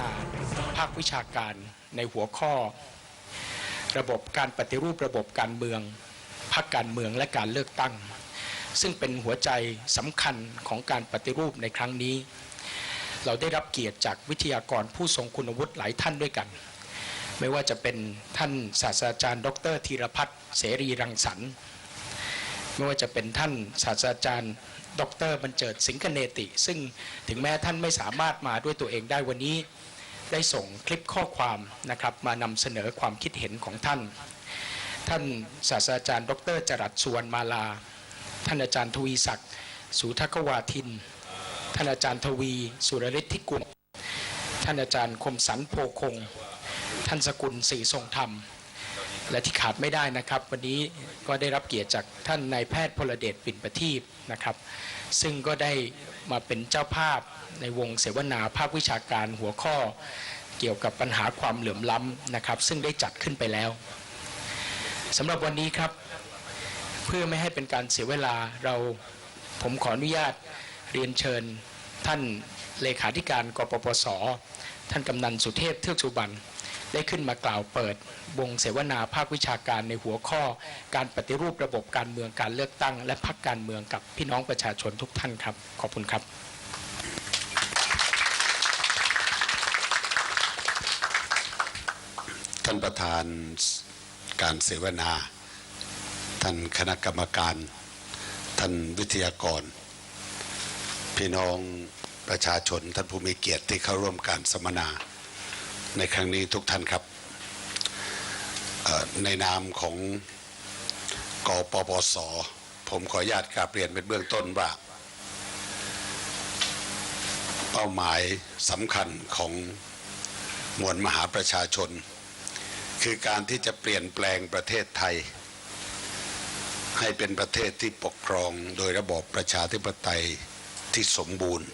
นาภาควิชาการในหัวข้อ ระบบการปฏิรูประบบการเมืองพรรคการเมืองและการเลือกตั้ง ซึ่งเป็นหัวใจสำคัญของการปฏิรูปในครั้งนี้ เราได้รับเกียรติจากวิทยากรผู้ทรงคุณวุฒิหลายท่านด้วยกัน ไม่ว่าจะเป็นท่านศาสตราจารย์ ดรธีรพัฒน์เสรีรังสรรค์ไม่ว่าจะเป็นท่านศาสตราจารย์ ดรบรรเจิดสิงคเนติ ซึ่งถึงแม้ท่านไม่สามารถมาด้วยตัวเองได้วันนี้ ได้ส่งคลิปข้อความนะครับมานำเสนอความคิดเห็นของท่าน ท่านศาสตราจารย์ ดรจรัสสุวรรณมาลา ท่านอาจารย์ทวีศักดิ์สุทกวาทิน ท่านอาจารย์ทวีสุรฤทธิกุลท่านอาจารย์คมสันโพคง ท่านสกุลศรีทรงธรรม และที่ขาดไม่ได้นะครับ วันนี้ก็ได้รับเกียรติจากท่านนายแพทย์พลเดชปิ่นประทีปนะครับ ซึ่งก็ได้มาเป็นเจ้าภาพในวงเสวนาภาควิชาการหัวข้อเกี่ยวกับปัญหาความเหลื่อมล้ำนะครับ ซึ่งได้จัดขึ้นไปแล้วสำหรับวันนี้ครับ เพื่อไม่ให้เป็นการเสียเวลาเราผมขออนุญาตเรียนเชิญท่านเลขาธิการกปปส ท่านกำนันสุเทพเทือกสุบรรณ ได้ขึ้นมากล่าวเปิด วงเสวนาภาควิชาการในหัวข้อ การปฏิรูประบบการเมืองการเลือกตั้ง และพักการเมืองกับพี่น้องประชาชนทุกท่านครับ ขอบคุณครับท่านประธานการเสวนา ท่านคณะกรรมการ ท่านวิทยากร พี่น้องประชาชนท่านผู้มีเกียรติที่เข้าร่วมการสัมมนา ในครั้งนี้ทุกท่านครับ ในนามของกปปส ผมขออนุญาตกราบเรียนเป็นเบื้องต้นว่าเป้าหมายสำคัญของมวลมหาประชาชน คือการที่จะเปลี่ยนแปลงประเทศไทย ให้เป็นประเทศที่ปกครองโดยระบอบประชาธิปไตยที่สมบูรณ์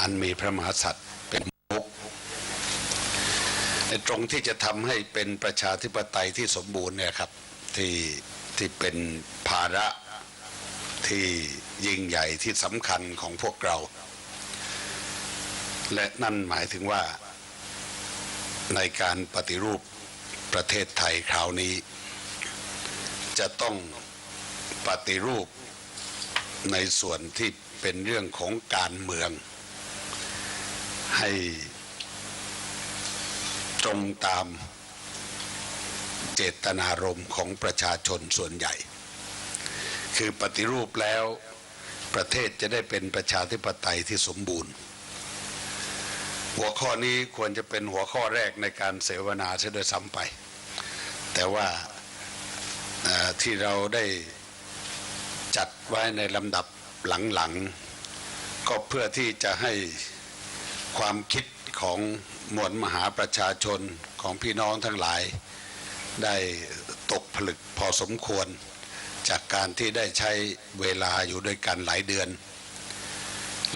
อันมีพระมหากษัตริย์ ตรงที่จะทำให้เป็นประชาธิปไตยที่สมบูรณ์เนี่ยครับที่ที่เป็นภาระที่ยิ่งใหญ่ที่สำคัญของพวกเรา และนั่นหมายถึงว่าในการปฏิรูปประเทศไทยคราวนี้ จะต้องปฏิรูปในส่วนที่เป็นเรื่องของการเมือง ให้ ตรงตามเจตนารมณ์ของประชาชนส่วนใหญ่ คือปฏิรูปแล้วประเทศจะได้เป็นประชาธิปไตยที่สมบูรณ์ หัวข้อนี้ควรจะเป็นหัวข้อแรกในการเสวนาเสียโดยซ้ำไป แต่ว่าที่เราได้จัดไว้ในลำดับหลังๆ ก็เพื่อที่จะให้ความคิด ของมวลมหาประชาชนของพี่น้องทั้งหลาย ได้ตกผลึกพอสมควร จากการที่ได้ใช้เวลาอยู่ด้วยกันหลายเดือน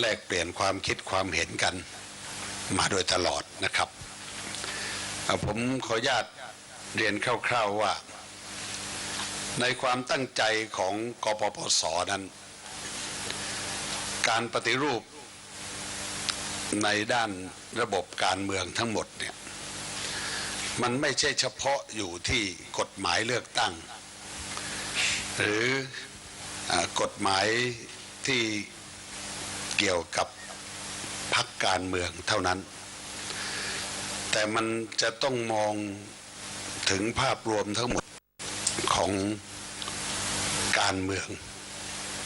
แลกเปลี่ยนความคิดความเห็นกันมาโดยตลอดนะครับ ผมขออนุญาตเรียนคร่าวๆว่า ในความตั้งใจของกปปสนั้น การปฏิรูป ในด้านระบบการเมืองทั้งหมดเนี่ยมันไม่ใช่เฉพาะอยู่ที่กฎหมายเลือกตั้ง หรืออกฎหมายที่เกี่ยวกับพักการเมืองเท่านั้น แต่มันจะต้องมองถึงภาพรวมทั้งหมดของการเมือง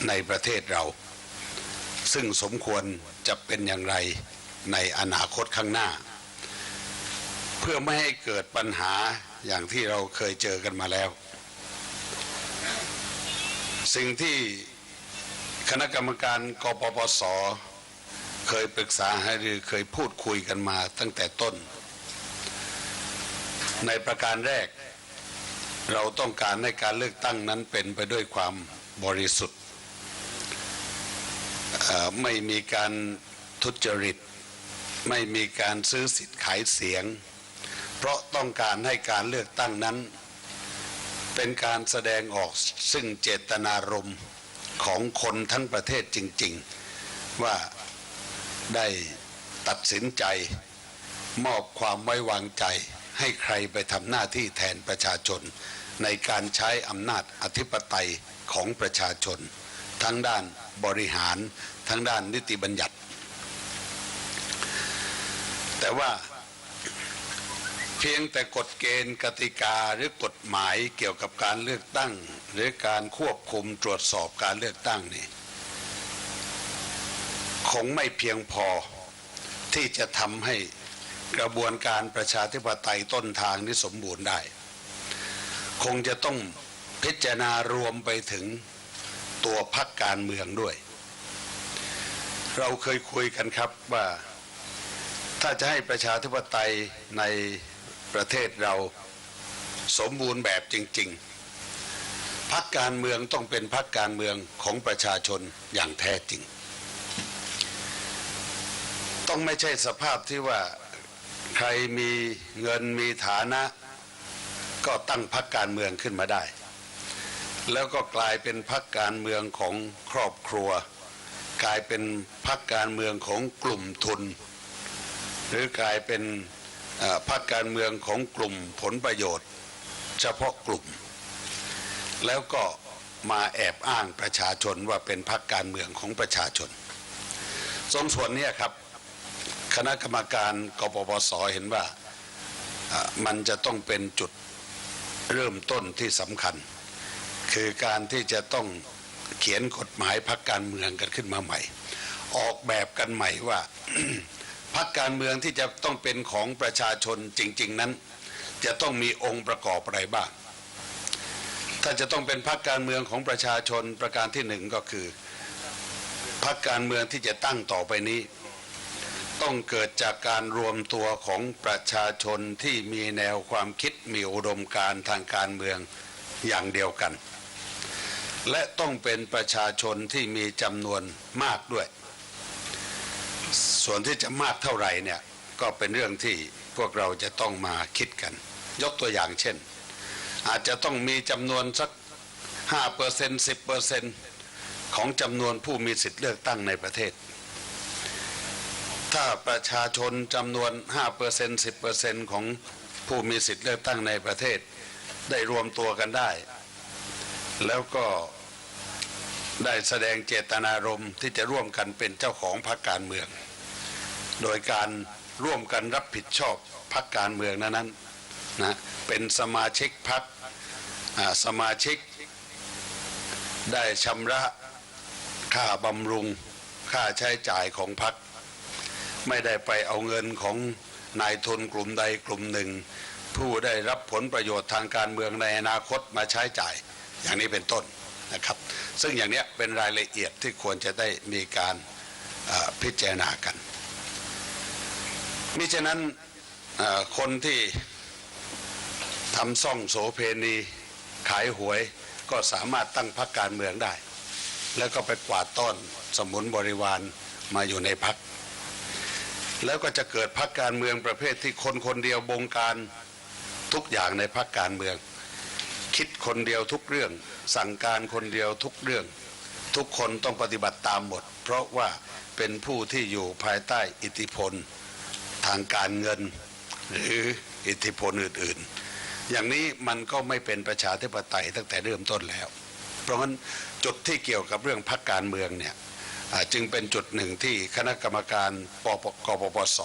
ในประเทศเรา ซึ่งสมควรจะเป็นอย่างไรในอนาคตข้างหน้า เพื่อไม่ให้เกิดปัญหาอย่างที่เราเคยเจอกันมาแล้ว สิ่งที่คณะกรรมการกปปส เคยปรึกษาให้หรือเคยพูดคุยกันมาตั้งแต่ต้น ในประการแรก เราต้องการให้การเลือกตั้งนั้นเป็นไปด้วยความบริสุทธิ์ ไม่มีการทุจริต ไม่มีการซื้อสิทธิ์ขายเสียง เพราะต้องการให้การเลือกตั้งนั้น เป็นการแสดงออกซึ่งเจตนารมณ์ของคนทั้งประเทศจริง ๆ ว่าได้ตัดสินใจ มอบความไว้วางใจ ให้ใครไปทำหน้าที่แทนประชาชน ในการใช้อำนาจอธิปไตยของประชาชน ทั้งด้านบริหารทั้งด้านนิติบัญญัติ แต่ว่าเพียงแต่กฎเกณฑ์กติกาหรือกฎหมายเกี่ยวกับการเลือกตั้ง หรือการควบคุมตรวจสอบการเลือกตั้งนี่คงไม่เพียงพอที่จะทำให้กระบวนการประชาธิปไตยต้นทางนี้สมบูรณ์ได้ คงจะต้องพิจารณารวมไปถึง ตัวพักการเมืองด้วย เราเคยคุยกันครับว่าถ้าจะให้ประชาธิปไตยในประเทศเราสมบูรณ์แบบจริง ๆพักการเมืองต้องเป็นพักการเมืองของประชาชนอย่างแท้จริง ต้องไม่ใช่สภาพที่ว่าใครมีเงินมีฐานะ ก็ตั้งพักการเมืองขึ้นมาได้ แล้วก็กลายเป็นพักการเมืองของครอบครัว กลายเป็นพักการเมืองของกลุ่มทุน หรือกลายเป็นพรรคการเมืองของกลุ่มผลประโยชน์ เฉพาะกลุ่ม แล้วก็มาแอบอ้างประชาชนว่าเป็นพรรคการเมืองของประชาชนสองส่วนเนี้ครับคณะกรรมการกปปสเห็นว่ามันจะต้องเป็นจุดเริ่มต้นที่สำคัญ คือการที่จะต้องเขียนกฎหมายพรรคการเมืองกันขึ้นมาใหม่ ออกแบบกันใหม่ว่าพรรคการเมืองที่จะต้องเป็นของประชาชนจริง ๆนั้น จะต้องมีองค์ประกอบอะไรบ้าง ถ้าจะต้องเป็นพรรคการเมืองของประชาชนประการที่หนึ่งก็คือพรรคการเมืองที่จะตั้งต่อไปนี้ ต้องเกิดจากการรวมตัวของประชาชนที่มีแนวความคิดมีอุดมการทางการเมืองอย่างเดียวกัน และต้องเป็นประชาชนที่มีจำนวนมากด้วย ส่วนที่จะมากเท่าไหร่เนี่ยก็เป็นเรื่องที่พวกเราจะต้องมาคิดกัน ยกตัวอย่างเช่น อาจจะต้องมีจำนวนสัก5เปอร์เซ็นต์10เปอร์เซ็นต์ของจำนวนผู้มีสิทธิ์เลือกตั้งในประเทศ ถ้าประชาชนจำนวน5เปอร์เซ็นต์10เปอร์เซ็นต์ของผู้มีสิทธิ์เลือกตั้งในประเทศ ได้รวมตัวกันได้ แล้วก็ได้แสดงเจตนารมณ์ที่จะร่วมกันเป็นเจ้าของพรรคการเมือง โดยการร่วมกันรับผิดชอบพรรคการเมืองนั้นๆนะเป็นสมาชิกพรรคสมาชิก ได้ชำระค่าบำรุงค่าใช้จ่ายของพรรคไม่ได้ไปเอาเงินของนายทุนกลุ่มใดกลุ่มหนึ่ง ผู้ได้รับผลประโยชน์ทางการเมืองในอนาคตมาใช้จ่าย อย่างนี้เป็นต้นนะครับ ซึ่งอย่างนี้เป็นรายละเอียดที่ควรจะได้มีการพิจารณากันมิฉะนั้นคนที่ทำซ่องโสเพณีขายหวยก็สามารถตั้งพรรคการเมืองได้ แล้วก็ไปกวาดต้อนสมุนบริวารมาอยู่ในพรรคแล้วก็จะเกิดพรรคการเมืองประเภทที่คนคนเดียวบงการทุกอย่างในพรรคการเมือง คิดคนเดียวทุกเรื่อง สั่งการคนเดียวทุกเรื่อง ทุกคนต้องปฏิบัติตามหมด เพราะว่าเป็นผู้ที่อยู่ภายใต้อิทธิพลทางการเงิน หรืออิทธิพลอื่นๆ อย่างนี้มันก็ไม่เป็นประชาธิปไตยตั้งแต่เริ่มต้นแล้ว เพราะฉะนั้นจุดที่เกี่ยวกับเรื่องพรรคการเมืองเนี่ยจึงเป็นจุดหนึ่งที่คณะกรรมการปปกปปส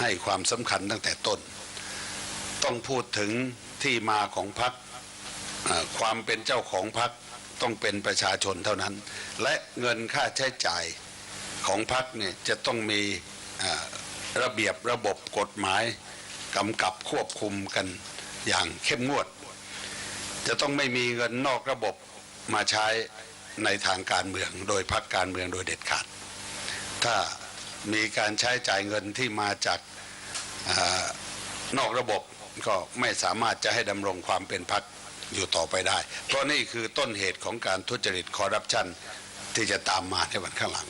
ให้ความสำคัญตั้งแต่ต้น ต้องพูดถึงที่มาของพรร ความเป็นเจ้าของพรรคต้องเป็นประชาชนเท่านั้น และเงินค่าใช้จ่ายของพรรคเนี่ยจะต้องมีระเบียบระบบกฎหมายกำกับควบคุมกันอย่างเข้มงวด จะต้องไม่มีเงินนอกระบบมาใช้ในทางการเมืองโดยพรรคการเมืองโดยเด็ดขาด ถ้ามีการใช้จ่ายเงินที่มาจากอนอกระบบก็ไม่สามารถจะให้ดำรงความเป็นพรรค อยู่ต่อไปได้ เพราะนี่คือต้นเหตุของการทุจริตคอร์รัปชันที่จะตามมาในวันข้างหลัง